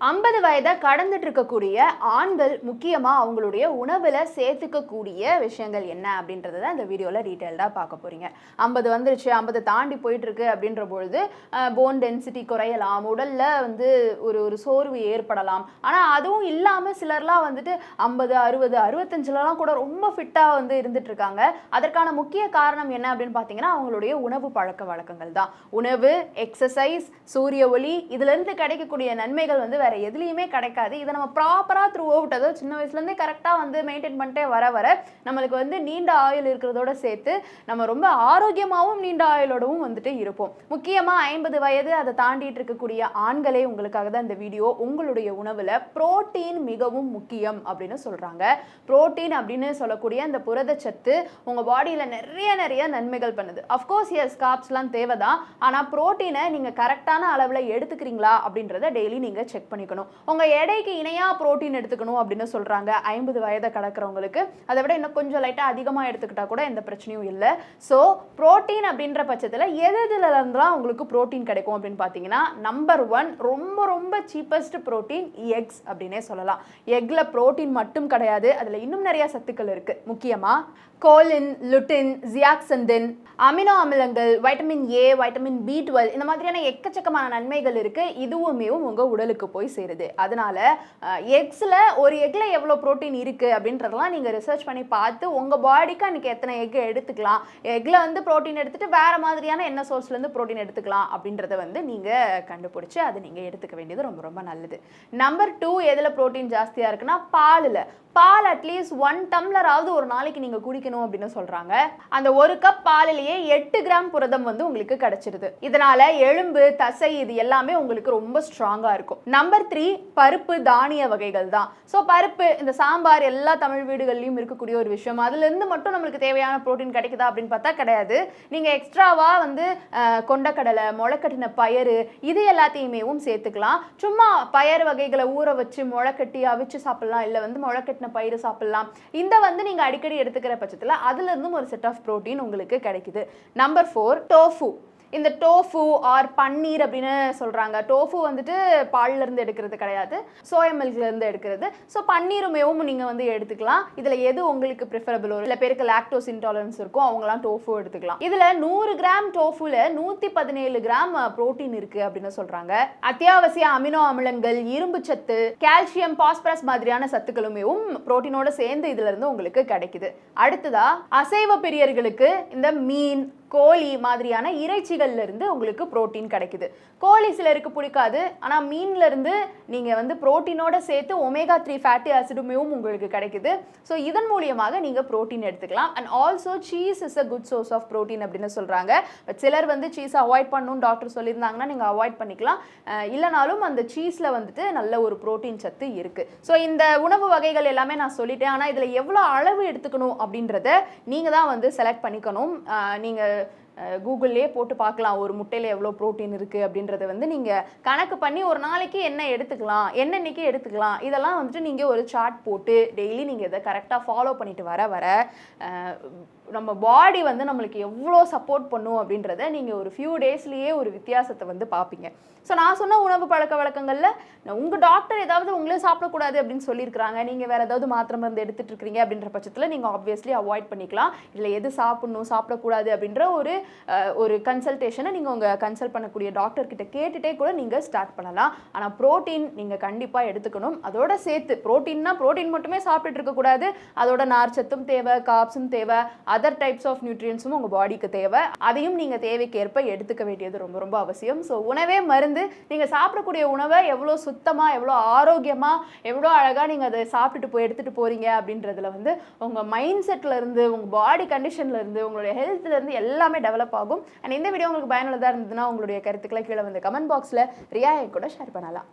ஐம்பது வயதை கடந்துட்டு இருக்கக்கூடிய ஆண்கள் முக்கியமாக அவங்களுடைய உணவில் சேர்த்துக்கக்கூடிய விஷயங்கள் என்ன அப்படின்றத தான் இந்த வீடியோவில் டீட்டெயில்டாக பார்க்க போகிறீங்க ஐம்பது வந்துருச்சு ஐம்பது தாண்டி போயிட்டுருக்கு அப்படின்ற பொழுது போன் டென்சிட்டி குறையலாம் உடலில் வந்து ஒரு ஒரு சோர்வு ஏற்படலாம். ஆனால் அதுவும் இல்லாமல் சிலர்லாம் வந்துட்டு ஐம்பது அறுபது அறுபத்தஞ்சிலலாம் கூட ரொம்ப ஃபிட்டாக வந்து இருந்துட்டுருக்காங்க. அதற்கான முக்கிய காரணம் என்ன அப்படின்னு பார்த்தீங்கன்னா அவங்களுடைய உணவு பழக்க வழக்கங்கள் தான். உணவு எக்ஸசைஸ் சூரிய ஒளி இதுலேருந்து கிடைக்கக்கூடிய நன்மைகள் வந்து வேறு எதுலேயுமே கிடைக்காது. இதை நம்ம ப்ராப்பராக த்ரூ அவுட் அதாவது சின்ன வயசுலேருந்தே கரெக்டாக வந்து மெயின்டைன் பண்ணிட்டே வர வர நம்மளுக்கு வந்து நீண்ட ஆயுள் இருக்கிறதோட சேர்த்து நம்ம ரொம்ப ஆரோக்கியமாகவும் நீண்ட ஆயுளோடவும் வந்துட்டு இருப்போம். முக்கியமாக ஐம்பது வயது அதை தாண்டிட்டு இருக்கக்கூடிய ஆண்களே உங்களுக்காக தான் இந்த வீடியோ உங்களுடைய உணவில் புரோட்டீன் மிகவும் முக்கியம் அப்படின்னு சொல்கிறாங்க புரோட்டீன் அப்படின்னு சொல்லக்கூடிய அந்த புரதச்சத்து உங்கள் பாடியில் நிறைய நிறைய நன்மைகள் பண்ணுது. அஃப்கோர்ஸ் எஸ் காப்ஸ்லாம் தேவை தான் ஆனால் புரோட்டீனை நீங்கள் கரெக்டான அளவில் எடுத்துக்கிறீங்களா அப்படின்றத டெய்லி நீங்கள் செக் பண்ணிக்கணும். உங்கள் எடைக்கு இணையாக புரோட்டீன் எடுத்துக்கணும் அப்படின்னு சொல்கிறாங்க ஐம்பது வயதை கடக்கிறவங்களுக்கு. அதை விட இன்னும் கொஞ்சம் லைட்டாக அதிகமாக எடுத்துக்கிட்டால் கூட எந்த பிரச்சனையும் இல்லை. ஸோ ப்ரோட்டீன் அப்படின்ற பட்சத்தில் எது எதுலலாம் உங்களுக்கு புரோட்டீன் கிடைக்கும் அப்படின்னு பார்த்தீங்கன்னா நம்பர் ஒன் ரொம்ப ரொம்ப சீப்பஸ்ட் புரோட்டீன் எக்ஸ் அப்படின்னே சொல்லலாம். எக்கில் ப்ரோட்டீன் மட்டும் கிடையாது. அதில் இன்னும் நிறைய சத்துக்கள் இருக்குது முக்கியமாக கோலின் லுட்டின் ஜியாக்சந்தின் அமினோ அமிலங்கள் vitamin A vitamin B twelve இந்த மாதிரியான எக்கச்சக்கமான நன்மைகள் இருக்குது இதுவுமே உங்கள் உடலுக்கு போய் சேருது அதனால எக்ஸில் ஒரு எக்கில் எவ்வளோ ப்ரோட்டீன் இருக்குது அப்படின்றதெல்லாம் நீங்கள் ரிசர்ச் பண்ணி பார்த்து உங்கள் பாடிக்கு அன்றைக்கி எத்தனை எக் எடுத்துக்கலாம். எக்கில் வந்து ப்ரோட்டீன் எடுத்துகிட்டு வேறு மாதிரியான என்ன சோர்ஸ்லேருந்து ப்ரோட்டீன் எடுத்துக்கலாம் அப்படின்றத வந்து நீங்கள் கண்டுபிடிச்சி அதை நீங்கள் எடுத்துக்க வேண்டியது ரொம்ப ரொம்ப நல்லது. நம்பர் டூ எதில் ப்ரோட்டீன் ஜாஸ்தியாக இருக்குன்னா பாலில். பால் அட்லீஸ்ட் ஒன் டம்ளராவது ஒரு நாளைக்கு நீங்கள் குடிக்கணும் அப்படின்னு சொல்கிறாங்க அந்த ஒரு கப் பாலிலேயே எட்டு கிராம் புரதம் வந்து உங்களுக்கு கிடைச்சிருது. இதனால் எலும்பு தசை இது எல்லாமே உங்களுக்கு ரொம்ப ஸ்ட்ராங்காக இருக்கும். நம்பர் த்ரீ பருப்பு தானிய வகைகள் தான். ஸோ பருப்பு இந்த சாம்பார் எல்லா தமிழ் வீடுகள்லையும் இருக்கக்கூடிய ஒரு விஷயம். அதுலேருந்து மட்டும் நம்மளுக்கு தேவையான ப்ரோட்டீன் கிடைக்குதா அப்படின்னு பார்த்தா கிடையாது. நீங்கள் எக்ஸ்ட்ராவாக வந்து கொண்டக்கடலை முளைக்கட்டின பயறு இது எல்லாத்தையுமேவும் சேர்த்துக்கலாம். சும்மா பயறு வகைகளை ஊற வச்சு முளைக்கட்டி அவிச்சு சாப்பிட்லாம். இல்லை வந்து முளைக்கட்டின பயிறு சாப்பிட்லாம். இந்த வந்து நீங்கள் அடிக்கடி எடுத்துக்கிற பட்சத்தில் அதுலேருந்தும் ஒரு செட் ஆஃப் ப்ரோட்டீன் உங்களுக்கு கிடைக்குது. நம்பர் ஃபோர் டோஃபு இந்த டோஃபு ஆர் பன்னீர் அப்படின்னு சொல்கிறாங்க டோஃபு வந்துட்டு பால்லேருந்து எடுக்கிறது கிடையாது. சோயா மில்க்ல எடுக்கிறது. ஸோ பன்னீருமேவும் நீங்கள் வந்து எடுத்துக்கலாம். இதில் எது உங்களுக்கு ப்ரிஃபரபிளோ சில பேருக்கு லாக்டோஸ் இன்டாலரன்ஸ் இருக்கும். அவங்களாம் டோஃபு எடுத்துக்கலாம். இதில் நூறு கிராம் டோஃபுல நூற்றி பதினேழு கிராம் ப்ரோட்டீன் இருக்குது அப்படின்னு சொல்கிறாங்க அத்தியாவசிய அமினோ அமிலங்கள் இரும்பு சத்து கால்சியம் பாஸ்பரஸ் மாதிரியான சத்துக்களுமேவும் ப்ரோட்டீனோட சேர்ந்து இதுலேருந்து உங்களுக்கு கிடைக்குது. அடுத்ததா அசைவ பிரியர்களுக்கு இந்த மீன் கோழி மாதிரியான இறைச்சிகள்லேருந்து உங்களுக்கு புரோட்டீன் கிடைக்குது. கோழி சிலருக்கு பிடிக்காது ஆனால் மீன்லேருந்து நீங்கள் வந்து புரோட்டீனோட சேர்த்து ஒமேகா த்ரீ ஃபேட்டி ஆசிடுமேவும் உங்களுக்கு கிடைக்குது. ஸோ இதன் மூலியமாக நீங்கள் புரோட்டீன் எடுத்துக்கலாம். And also cheese is a good source of protein அப்படின்னு சொல்கிறாங்க பட் சிலர் வந்து சீஸை அவாய்ட் பண்ணணும்னு டாக்டர் சொல்லியிருந்தாங்கன்னா நீங்கள் அவாய்ட் பண்ணிக்கலாம். இல்லைனாலும் அந்த சீஸில் வந்துட்டு நல்ல ஒரு ப்ரோட்டீன் சத்து இருக்குது ஸோ இந்த உணவு வகைகள் எல்லாமே நான் சொல்லிட்டேன். ஆனால் இதில் எவ்வளோ அளவு எடுத்துக்கணும் அப்படின்றத நீங்கள் தான் வந்து செலக்ட் பண்ணிக்கணும். நீங்கள் the கூகுள்லேயே போட்டு பார்க்கலாம் ஒரு முட்டையில் எவ்வளோ ப்ரோட்டீன் இருக்குது அப்படின்றத வந்து நீங்கள் கணக்கு பண்ணி ஒரு நாளைக்கு என்ன எடுத்துக்கலாம் என்னென்னைக்கு எடுத்துக்கலாம் இதெல்லாம் வந்துட்டு நீங்கள் ஒரு சார்ட் போட்டு டெய்லி நீங்கள் இதை கரெக்டாக ஃபாலோ பண்ணிட்டு வர வர நம்ம பாடி வந்து நம்மளுக்கு எவ்வளோ சப்போர்ட் பண்ணும் அப்படின்றத நீங்கள் ஒரு ஃபியூ டேஸ்லேயே ஒரு வித்தியாசத்தை வந்து பார்ப்பீங்க. ஸோ நான் சொன்ன உணவு பழக்க வழக்கங்களில் உங்கள் டாக்டர் ஏதாவது உங்களே சாப்பிடக்கூடாது அப்படின்னு சொல்லியிருக்கிறாங்க. நீங்கள் வேறு ஏதாவது மாத்திரை மருந்து எடுத்துகிட்டு இருக்கிறீங்க அப்படின்ற பட்சத்தில் நீங்கள் ஆப்வியஸ்லி அவாய்ட் பண்ணிக்கலாம். இல்லை எது சாப்பிட்ணும் சாப்பிடக்கூடாது அப்படின்ற ஒரு ஒரு கன்சல்டேஷனை நீங்கள் உங்கள் கன்சல்ட் பண்ணக்கூடிய டாக்டர்கிட்ட கேட்டுகிட்டே கூட நீங்கள் ஸ்டார்ட் பண்ணலாம். ஆனால் ப்ரோட்டீன் நீங்கள் கண்டிப்பாக எடுத்துக்கணும். அதோட சேர்த்து ப்ரோட்டீன்னா ப்ரோட்டீன் மட்டுமே சாப்பிட்டுட்டு இருக்கக்கூடாது அதோட நார்ச்சத்தும் தேவை காப்ஸும் தேவை அதர் டைப்ஸ் ஆஃப் நியூட்ரியன்ஸும் உங்கள் பாடிக்கு தேவை. அதையும் நீங்கள் தேவைக்கேற்ப எடுத்துக்க வேண்டியது ரொம்ப ரொம்ப அவசியம். ஸோ உணவே மருந்து. நீங்கள் சாப்பிடக்கூடிய உணவை எவ்வளோ சுத்தமாக எவ்வளோ ஆரோக்கியமாக எவ்வளோ அழகாக நீங்கள் அதை சாப்பிட்டுட்டு போய் எடுத்துகிட்டு போகிறீங்க அப்படின்றதுல வந்து உங்கள் மைண்ட் செட்டில் இருந்து உங்கள் பாடி கண்டிஷன்லேருந்து உங்களுடைய ஹெல்த்லேருந்து எல்லாமே டெவலப் டெவலப் ஆகும். அண்ட் இந்த வீடியோ உங்களுக்கு பயனுள்ளதாக இருந்ததுன்னா உங்களுடைய கருத்துக்களை கீழே வந்து கமெண்ட் பாக்ஸில் ரியாயை கூட ஷேர் பண்ணலாம்.